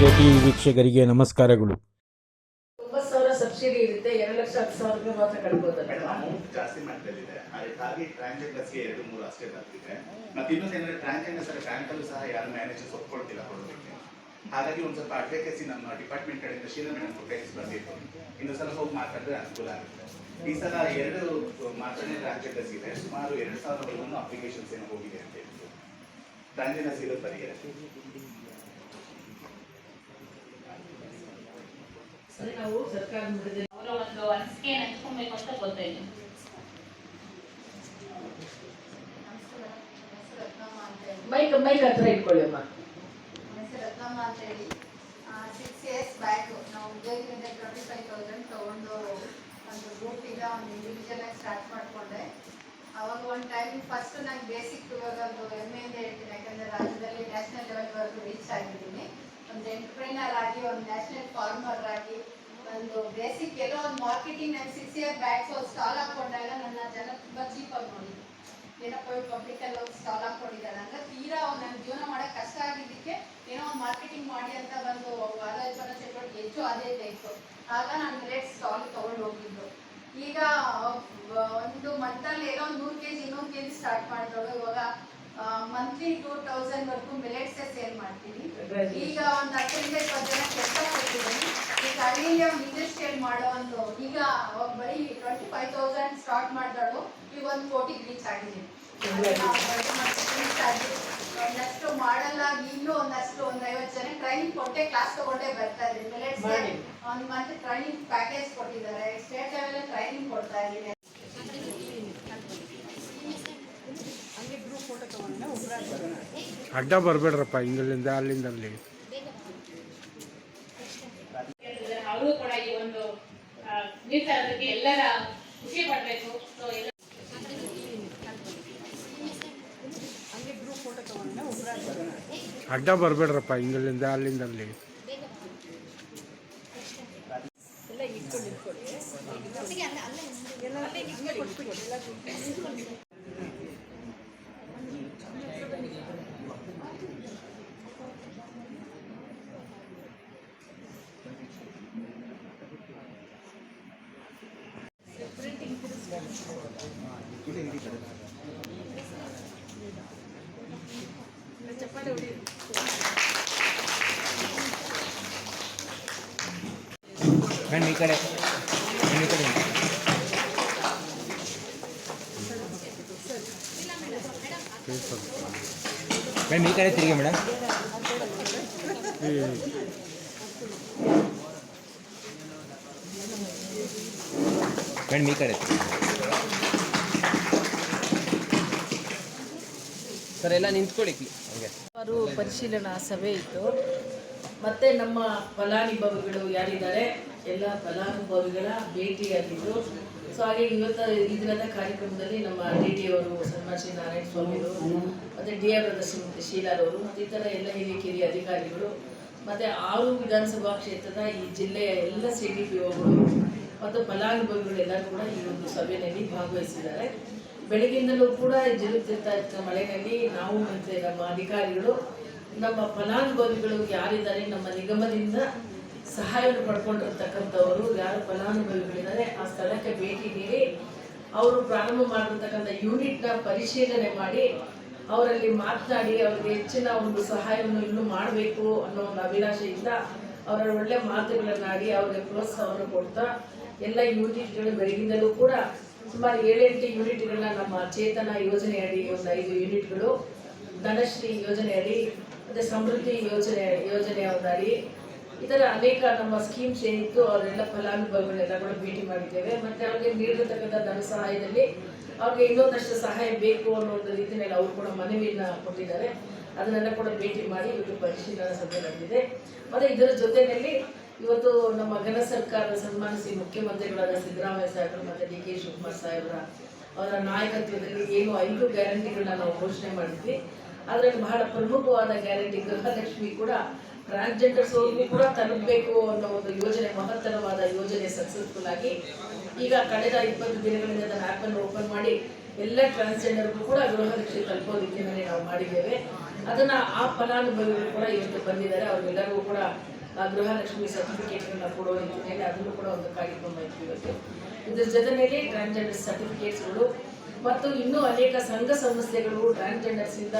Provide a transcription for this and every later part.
T ವೀಕ್ಷಕರಿಗೆ ನಮಸ್ಕಾರಗಳು. ಒಂಬತ್ತು ಸಾವಿರ ಸಬ್ಸಿಡಿ ಇರುತ್ತೆ ಎರಡು ಲಕ್ಷ ಹತ್ತು ಸಾವಿರ ಮಾತ್ರ ಜಾಸ್ತಿ ಮಾಡ್ತಾ ಹಾಗಾಗಿ ಅದಕ್ಕಾಗಿ ಟ್ರಾನ್ಸಾಕ್ಷನ್ಸ್ಗೆ ಎರಡು ಮೂರು ಅಷ್ಟೇ ಬರ್ತಿದೆ. ಮತ್ತೆ ಇನ್ನೊಂದು ಏನಂದ್ರೆ ಟ್ರಾನ್ಸಾಕ್ಷನ್ಸ್ ಬ್ಯಾಂಕಲ್ಲೂ ಸಹ ಯಾರು ಮ್ಯಾನೇಜರ್ಸ್ ಒಪ್ಕೊಳ್ತಿಲ್ಲ ಕೊಡೋದಕ್ಕೆ. ಹಾಗಾಗಿ ಒಂದು ಸ್ವಲ್ಪ ಅಡ್ವೊಕೇಸಿ ನಮ್ಮ ಡಿಪಾರ್ಟ್ಮೆಂಟ್ ಕಡೆಯಿಂದ ಶೀಲಾ ಮೇಡಮ್ ಪ್ರೊಟೆಕ್ಸ್ ಬಂದಿತ್ತು ಇನ್ನೊಂದು ಸಲ ಹೋಗಿ ಮಾತಾಡಿದ್ರೆ ಅನುಕೂಲ ಆಗುತ್ತೆ. ಈ ಸಲ ಎರಡು ಮಾತಾಡಿ ಟ್ರಾನ್ಸಾಕ್ಷನ್ಸ್ ಇದೆ. ಸುಮಾರು ಎರಡು ಸಾವಿರವರೆಗೂ ಅಪ್ಲಿಕೇಶನ್ಸ್ ಏನೋ ಹೋಗಿದೆ ಅಂತ ಹೇಳಿದ್ರು ಟ್ರಾನ್ಸಾಕ್ಷನ್ಸ್ ಇರೋದು ಪರಿಹಾರ ನಾವು ಸರ್ಕಾರ ಮಟ್ಟದಲ್ಲಿ ಅವರ ಒಂದು ಅನಿಸಿಕೆಯನ್ನು ಹಂಚ್ಕೊಬೇಕು ಅಂತ ಗೊತ್ತಾಯ್ತು. ಮೈಕ್ ಮೈಕ್ ಹತ್ರ ಇಟ್ಕೊಳ್ಳಿ ಅಮ್ಮ. ರತ್ನಮ್ಮ ಅಂತ ಹೇಳಿ ಸಿಕ್ಸ್ ಇಯರ್ಸ್ ಬ್ಯಾಕ್ ನಾವು ಉದ್ಯೋಗದಿಂದ ಟ್ವೆಂಟಿ ಫೈವ್ ತೌಸಂಡ್ ತೊಗೊಂಡು ಒಂದು ಗ್ರೂಪಿಂದ ಒಂದು ಇಂಡಿವಿಜುವಲ್ ಆಗಿ ಸ್ಟಾರ್ಟ್ ಮಾಡಿಕೊಂಡೆ. ಅವಾಗ ಒಂದು ಟೈಮ್ ಫಸ್ಟ್ ನಂಗೆ ಬೇಸಿಕ್ ಇವಾಗ ಒಂದು ಹೆಮ್ಮೆಯಿಂದ ಹೇಳ್ತೀನಿ ಯಾಕಂದರೆ ರಾಜ್ಯದಲ್ಲಿ ನ್ಯಾಷನಲ್ ಲೆವೆಲ್ವರೆಗೂ ರೀಚ್ ಆಗಿದ್ದೀನಿ. ಒಂದು ಎಂಟರ್ಪ್ರೈನರ್ ಆಗಿ ಒಂದು ನ್ಯಾಷನಲ್ ಫಾರ್ಮರ್ ಆಗಿ ಒಂದು ಬೇಸಿಕ್ ಎಲ್ಲೋ ಒಂದು ಮಾರ್ಕೆಟಿಂಗ್ ನಾನು ಸಿಕ್ಸ್ ಇಯರ್ ಬ್ಯಾಕ್ ಸ್ಟಾಲ್ ಹಾಕೊಂಡಾಗ ನನ್ನ ಜನ ತುಂಬ ಚೀಪಾಗಿ ನೋಡಿದ್ರು ಏನಪ್ಪ ಇವ್ರು ಪಬ್ಲಿಕಲ್ಲಿ ಹೋಗಿ ಸ್ಟಾಲ್ ಹಾಕೊಂಡಿದ್ದಾಳೆ ಅಂದ್ರೆ ತೀರಾ ನನ್ನ ಜೀವನ ಮಾಡೋಕೆ ಕಷ್ಟ ಆಗಿದ್ದಕ್ಕೆ ಏನೋ ಒಂದು ಮಾರ್ಕೆಟಿಂಗ್ ಮಾಡಿ ಅಂತ ಬಂದು ಆದಾಯ ಚಟುವಟಿಕೆ ಹೆಚ್ಚು ಅದೇ ಬೇಕು ಆಗ ನಾನು ಗ್ರೇಟ್ ಸ್ಟಾಲ್ ತಗೊಂಡು ಹೋಗಿದ್ದು. ಈಗ ಒಂದು ಮಂತಲ್ಲಿ ಏನೋ ಒಂದು ನೂರು ಕೆ ಜಿ ಇನ್ನೂರು ಕೆ ಜಿ ಸ್ಟಾರ್ಟ್ ಮಾಡಿದವಳು. ಇವಾಗ ಮಂತ್ಲಿ ಟೂ ತೌಸಂಡ್ ವರ್ಗೂ ಮಿಲೆಟ್ಸೇ ಸೇಲ್ ಮಾಡ್ತೀನಿ. ಈಗ ಒಂದು ಹತ್ತರಿಂದ ಇಪ್ಪತ್ತು ಜನ ಕೆಲಸ ಕೊಟ್ಟಿದ್ದೀನಿ ಒಂದು ಇಂಡಸ್ಟ್ರಿಯಲ್ ಮಾಡೋ ಒಂದು ಈಗ ಅವಾಗ ಬರೀ ಟ್ವೆಂಟಿ ಫೈವ್ ತೌಸಂಡ್ ಸ್ಟಾರ್ಟ್ ಮಾಡಿದಳು. ಈಗ ಒಂದು ಕೋಟಿಗೆ ರೀಚ್ ಆಗಿದೆ. ಒಂದಷ್ಟು ಮಾಡಲ್ಲ ಇನ್ನೂ ಒಂದಷ್ಟು ಒಂದು ಐವತ್ತು ಜನ ಟ್ರೈನಿಂಗ್ ಕೊಟ್ಟೆ ಕ್ಲಾಸ್ ತಗೊಂಡೇ ಬರ್ತಾ ಇದ್ದೀನಿ ಮಿಲೆಟ್ಸ್ ಮಾಡಿ. ಒಂದು ಮಂತ್ ಟ್ರೈನಿಂಗ್ ಪ್ಯಾಕೇಜ್ ಕೊಟ್ಟಿದ್ದಾರೆ. ಸ್ಟೇಟ್ ಲೆವೆಲ್ ಟ್ರೈನಿಂಗ್ ಕೊಡ್ತಾ ಇದ್ದೀನಿ ಅಡ್ಡ ಬರಬೇಡ್ರಪ್ಪ ಹಿಂಗಲ್ಲಿಂದ ಅಲ್ಲಿಂದ ಅಲ್ಲಿ ಅವರು ಕೂಡ ಈ ಒಂದು ಆ, ನಿರ್ಧಾರಕ್ಕೆ ಎಲ್ಲರ ಖುಷಿ ಪಡಬೇಕು ಸೊ ಎಲ್ಲ ಅಡ್ಡ ಬರಬೇಡ್ರಪ್ಪ ಹಿಂಗಲ್ಲಿಂದ ಅಲ್ಲಿಂದ ಅಲ್ಲಿ ಮೇಡಮ್ ಈ ಕಡೆ ಮೇಡಮ್ ಈ ಕಡೆ ಮೇಡಮ್ ಈ ಕಡೆ ತಿರುಗಿ ಮೇಡಮ್ ಮೇಡಮ್ ಈ ಕಡೆ ಸರ್, ಎಲ್ಲ ನಿಂತ್ಕೊಳ್ಳಿ. ಹಂಗೆ. ಅವರು ಪರಿಶೀಲನಾ ಸಭೆ ಇತ್ತು. ಮತ್ತೆ ನಮ್ಮ ಫಲಾನುಭವಿಗಳು ಯಾರಿದ್ದಾರೆ? ಎಲ್ಲ ಫಲಾನುಭವಿಗಳ ಭೇಟಿಯಾಗಿದ್ದು. ಸೊ ಹಾಗೆ ಇವತ್ತು ದಿನದ ಕಾರ್ಯಕ್ರಮದಲ್ಲಿ ನಮ್ಮ ಡಿ ಡಿ ಅವರು ಸನ್ಮಾನ ಶ್ರೀ ನಾರಾಯಣ ಸ್ವಾಮಿಗಳು, ಮತ್ತು ಡಿ ಆರ್ ಶ್ರೀಮತಿ ಶೀಲಾರವರು ಮತ್ತು ಇತರ ಎಲ್ಲ ಹಿರಿಯ ಕಿರಿಯ ಅಧಿಕಾರಿಗಳು, ಮತ್ತು ಆರು ವಿಧಾನಸಭಾ ಕ್ಷೇತ್ರದ ಈ ಜಿಲ್ಲೆಯ ಎಲ್ಲ ಸಿ ಡಿ ಪಿ ಒಗಳು ಮತ್ತು ಫಲಾನುಭವಿಗಳೆಲ್ಲರೂ ಕೂಡ ಈ ಒಂದು ಸಭೆಯಲ್ಲಿ ಭಾಗವಹಿಸಿದ್ದಾರೆ. ಬೆಳಗಿಂದಲೂ ಕೂಡ ಜಿರುತ್ತಿರ್ತಾ ಇತ್ತು ಮಳೆಯಲ್ಲಿ ನಾವು ಮತ್ತು ನಮ್ಮ ಅಧಿಕಾರಿಗಳು, ನಮ್ಮ ಫಲಾನುಭವಿಗಳು ಯಾರಿದ್ದಾರೆ, ನಮ್ಮ ನಿಗಮದಿಂದ ಸಹಾಯವನ್ನು ಪಡ್ಕೊಂಡಿರ್ತಕ್ಕಂಥವರು ಯಾರು ಫಲಾನುಭವಿಗಳಿದ್ದಾರೆ, ಆ ಸ್ಥಳಕ್ಕೆ ಭೇಟಿ ನೀಡಿ ಅವರು ಪ್ರಾರಂಭ ಮಾಡಿರ್ತಕ್ಕಂಥ ಯೂನಿಟ್ನ ಪರಿಶೀಲನೆ ಮಾಡಿ ಅವರಲ್ಲಿ ಮಾತನಾಡಿ ಅವ್ರಿಗೆ ಹೆಚ್ಚಿನ ಒಂದು ಸಹಾಯವನ್ನು ಇನ್ನೂ ಮಾಡಬೇಕು ಅನ್ನೋ ಒಂದು ಅಭಿಲಾಷೆಯಿಂದ ಅವರ ಒಳ್ಳೆ ಮಾತುಗಳನ್ನಾಡಿ ಅವರಿಗೆ ಪ್ರೋತ್ಸಾಹವನ್ನು ಕೊಡ್ತಾ ಎಲ್ಲ ಯೂನಿಟ್ಗಳು ಬೆಳಗಿಂದಲೂ ಕೂಡ ಸುಮಾರು ಏಳೆಂಟು ಯೂನಿಟ್ಗಳನ್ನ ನಮ್ಮ ಚೇತನ ಯೋಜನೆಯಡಿ, ಒಂದು ಐದು ಯೂನಿಟ್ಗಳು ಧನಶ್ರೀ ಯೋಜನೆಯಡಿ, ಮತ್ತು ಸಮೃದ್ಧಿ ಯೋಜನೆ ಯೋಜನೆಯ ಒಂದಡಿ ಇತರ ಅನೇಕ ನಮ್ಮ ಸ್ಕೀಮ್ಸ್ ಏನಿತ್ತು ಅವರೆಲ್ಲ ಫಲಾನುಭವಿಗಳೆಲ್ಲ ಕೂಡ ಭೇಟಿ ಮಾಡಿದ್ದೇವೆ. ಮತ್ತು ಅವ್ರಿಗೆ ನೀಡಿರತಕ್ಕಂಥ ಧನ ಸಹಾಯದಲ್ಲಿ ಅವ್ರಿಗೆ ಇನ್ನೊಂದಷ್ಟು ಸಹಾಯ ಬೇಕು ಅನ್ನೋ ಒಂದು ರೀತಿಯಲ್ಲಿ ಅವರು ಕೂಡ ಮನವಿಯನ್ನು ಕೊಟ್ಟಿದ್ದಾರೆ. ಅದನ್ನೆಲ್ಲ ಕೂಡ ಭೇಟಿ ಮಾಡಿ ಇವತ್ತು ಪರಿಶೀಲನಾ ಸಭೆ ನಡೆದಿದೆ. ಮತ್ತು ಇದರ ಜೊತೆಯಲ್ಲಿ ಇವತ್ತು ನಮ್ಮ ಘನ ಸರ್ಕಾರದ ಸನ್ಮಾನಿಸಿ ಮುಖ್ಯಮಂತ್ರಿಗಳಾದ ಸಿದ್ದರಾಮಯ್ಯ ಸಾಹೇಬರು ಮತ್ತು ಡಿ ಕೆ ಶಿವಕುಮಾರ್ ಸಾಹೇಬರ ಅವರ ನಾಯಕತ್ವದಲ್ಲಿ ಏನು ಐದು ಗ್ಯಾರಂಟಿಗಳನ್ನ ನಾವು ಘೋಷಣೆ ಮಾಡಿದ್ವಿ. ಅದರಲ್ಲಿ ಬಹಳ ಪ್ರಮುಖವಾದ ಗ್ಯಾರಂಟಿ ಗೃಹಲಕ್ಷ್ಮಿ ಕೂಡ ಟ್ರಾನ್ಸ್ಜೆಂಡರ್ಸ್ ಅವ್ರಿಗೂ ಕೂಡ ತಲುಪಬೇಕು ಅನ್ನೋ ಒಂದು ಯೋಜನೆ, ಮಹತ್ತರವಾದ ಯೋಜನೆ ಸಕ್ಸಸ್ಫುಲ್ ಆಗಿ ಈಗ ಕಳೆದ ಇಪ್ಪತ್ತು ದಿನಗಳಿಂದ ಅದನ್ನು ಆ್ಯಪನ್ನು ಓಪನ್ ಮಾಡಿ ಎಲ್ಲ ಟ್ರಾನ್ಸ್ಜೆಂಡರ್ಗೂ ಕೂಡ ಗೃಹಲಕ್ಷ್ಮಿ ತಲುಪೋ ರೀತಿಯಲ್ಲಿ ನಾವು ಮಾಡಿದ್ದೇವೆ. ಅದನ್ನ ಆ ಫಲಾನುಭವಿಗಳು ಕೂಡ ಇವತ್ತು ಬಂದಿದ್ದಾರೆ. ಅವರೆಲ್ಲರಿಗೂ ಕೂಡ ಗೃಹಲಕ್ಷ್ಮಿ ಸರ್ಟಿಫಿಕೇಟ್ಗಳನ್ನ ಕೊಡೋ ರೀತಿಯಲ್ಲಿ ಅದನ್ನು ಕೂಡ ಒಂದು ಕಾರ್ಯಕ್ರಮ ಇತ್ತು ಇವತ್ತು. ಇದ್ರ ಜೊತೆಯಲ್ಲಿ ಟ್ರಾನ್ಸ್ಜೆಂಡರ್ ಸರ್ಟಿಫಿಕೇಟ್ಸ್ಗಳು ಮತ್ತು ಇನ್ನೂ ಅನೇಕ ಸಂಘ ಸಂಸ್ಥೆಗಳು ಟ್ರಾನ್ಸ್ಜೆಂಡರ್ಸಿಂದ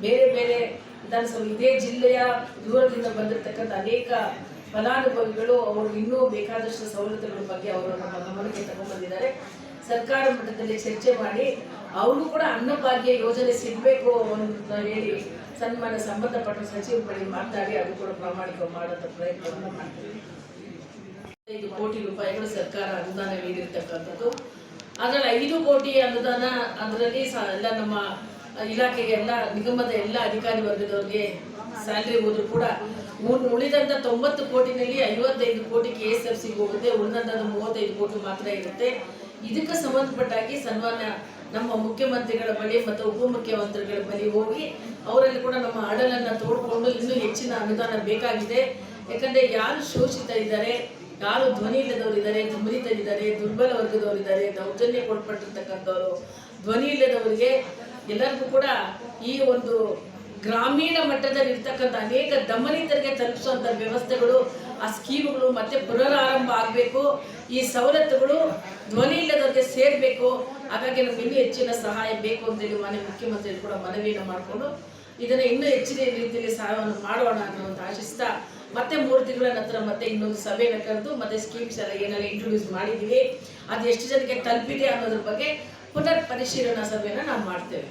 ಬೇರೆ ಬೇರೆ ವಿಧಾನಸಭೆ ಇದೇ ಜಿಲ್ಲೆಯ ದೂರದಿಂದ ಬಂದಿರತಕ್ಕಂಥ ಅನೇಕ ಫಲಾನುಭವಿಗಳು ಅವರು ಇನ್ನೂ ಬೇಕಾದಷ್ಟು ಸವಲತ್ತುಗಳ ಬಗ್ಗೆ ಅವರು ನಮ್ಮ ಗಮನಕ್ಕೆ ತಗೊಂಡ್ಬಂದಿದ್ದಾರೆ ಸರ್ಕಾರ ಮಟ್ಟದಲ್ಲಿ ಚರ್ಚೆ ಮಾಡಿ ಅವರು ಕೂಡ ಅನ್ನಭಾಗ್ಯ ಯೋಜನೆ ಸಿಗಬೇಕು ಅಂತ ಹೇಳಿ ಸನ್ಮಾನ ಸಂಬಂಧಪಟ್ಟ ಸಚಿವರು ಬಳಿ ಮಾತಾಡಿ ಅದು ಕೂಡ ಪ್ರಾಮಾಣಿಕ ಮಾಡೋದ ಪ್ರಯತ್ನವನ್ನು ಮಾಡ್ತೀವಿ. ಕೋಟಿ ರೂಪಾಯಿಗಳು ಸರ್ಕಾರ ಅನುದಾನ ನೀಡಿರ್ತಕ್ಕಂಥದ್ದು. ಅದರಲ್ಲಿ ಐದು ಕೋಟಿ ಅನುದಾನ ಅದರಲ್ಲಿ ಎಲ್ಲ ನಮ್ಮ ಇಲಾಖೆಗೆ ಎಲ್ಲ ನಿಗಮದ ಎಲ್ಲ ಅಧಿಕಾರಿ ವರ್ಗದವರಿಗೆ ಸ್ಯಾಲ್ರಿ ಹೋದ್ರು ಕೂಡ ಉಳ್- ಉಳಿದಂತ ತೊಂಬತ್ತು ಕೋಟಿನಲ್ಲಿ ಐವತ್ತೈದು ಕೋಟಿ ಕೆ ಎಸ್ ಎಫ್ ಸಿಗೆ ಹೋಗುತ್ತೆ ಉಳಿದಂಥದ್ದು ಮೂವತ್ತೈದು ಕೋಟಿ ಮಾತ್ರ ಇರುತ್ತೆ. ಇದಕ್ಕೆ ಸಂಬಂಧಪಟ್ಟಾಗಿ ಸನ್ಮಾನ್ಯ ನಮ್ಮ ಮುಖ್ಯಮಂತ್ರಿಗಳ ಬಳಿ ಮತ್ತು ಉಪಮುಖ್ಯಮಂತ್ರಿಗಳ ಬಳಿ ಹೋಗಿ ಅವರಲ್ಲಿ ಕೂಡ ನಮ್ಮ ಅಡಲನ್ನು ತೋಡ್ಕೊಂಡು ಇನ್ನೂ ಹೆಚ್ಚಿನ ಅನುದಾನ ಬೇಕಾಗಿದೆ. ಯಾಕಂದರೆ ಯಾರು ಶೋಷಿತ ಇದ್ದಾರೆ, ಯಾರು ಧ್ವನಿ ಇಲ್ಲದವರು ಇದ್ದಾರೆ ದುರ್ಬಲಿತರಿದ್ದಾರೆ ದುರ್ಬಲ ವರ್ಗದವರಿದ್ದಾರೆ ದೌರ್ಜನ್ಯಕ್ಕೊಳಪಟ್ಟಿರ್ತಕ್ಕಂಥವ್ರು ಧ್ವನಿ ಇಲ್ಲದವರಿಗೆ ಎಲ್ಲರಿಗೂ ಕೂಡ ಈ ಒಂದು ಗ್ರಾಮೀಣ ಮಟ್ಟದಲ್ಲಿ ಇರ್ತಕ್ಕಂಥ ಅನೇಕ ದಮನಿತರಿಗೆ ತಲುಪಿಸುವಂಥ ವ್ಯವಸ್ಥೆಗಳು, ಆ ಸ್ಕೀಮ್ಗಳು ಮತ್ತೆ ಪುನರಾರಂಭ ಆಗಬೇಕು. ಈ ಸವಲತ್ತುಗಳು ಧ್ವನಿ ಇಲ್ಲದವರಿಗೆ ಸೇರಬೇಕು. ಹಾಗಾಗಿ ನಮ್ಗೆ ಇನ್ನೂ ಹೆಚ್ಚಿನ ಸಹಾಯ ಬೇಕು ಅಂತೇಳಿ ಮಾನ್ಯ ಮುಖ್ಯಮಂತ್ರಿಗಳು ಕೂಡ ಮನವಿಯನ್ನು ಮಾಡಿಕೊಂಡು ಇದನ್ನ ಇನ್ನೂ ಹೆಚ್ಚಿನ ರೀತಿಯಲ್ಲಿ ಸಹಾಯವನ್ನು ಮಾಡೋಣ ಅನ್ನೋದು ಆಶಿಸ್ತಾ ಮತ್ತೆ ಮೂರು ತಿಂಗಳ ನಂತರ ಮತ್ತೆ ಇನ್ನೊಂದು ಸಭೆಯನ್ನು ಕರೆದು ಮತ್ತೆ ಸ್ಕೀಮ್ಸ್ ಎಲ್ಲ ಏನೆಲ್ಲ ಇಂಟ್ರೊಡ್ಯೂಸ್ ಮಾಡಿದ್ದೀವಿ. ಅದು ಎಷ್ಟು ಜನಕ್ಕೆ ತಲುಪಿದೆ ಅನ್ನೋದ್ರ ಬಗ್ಗೆ ಪುನರ್ ಪರಿಶೀಲನಾ ಸಭೆಯನ್ನು ನಾವು ಮಾಡ್ತೇವೆ.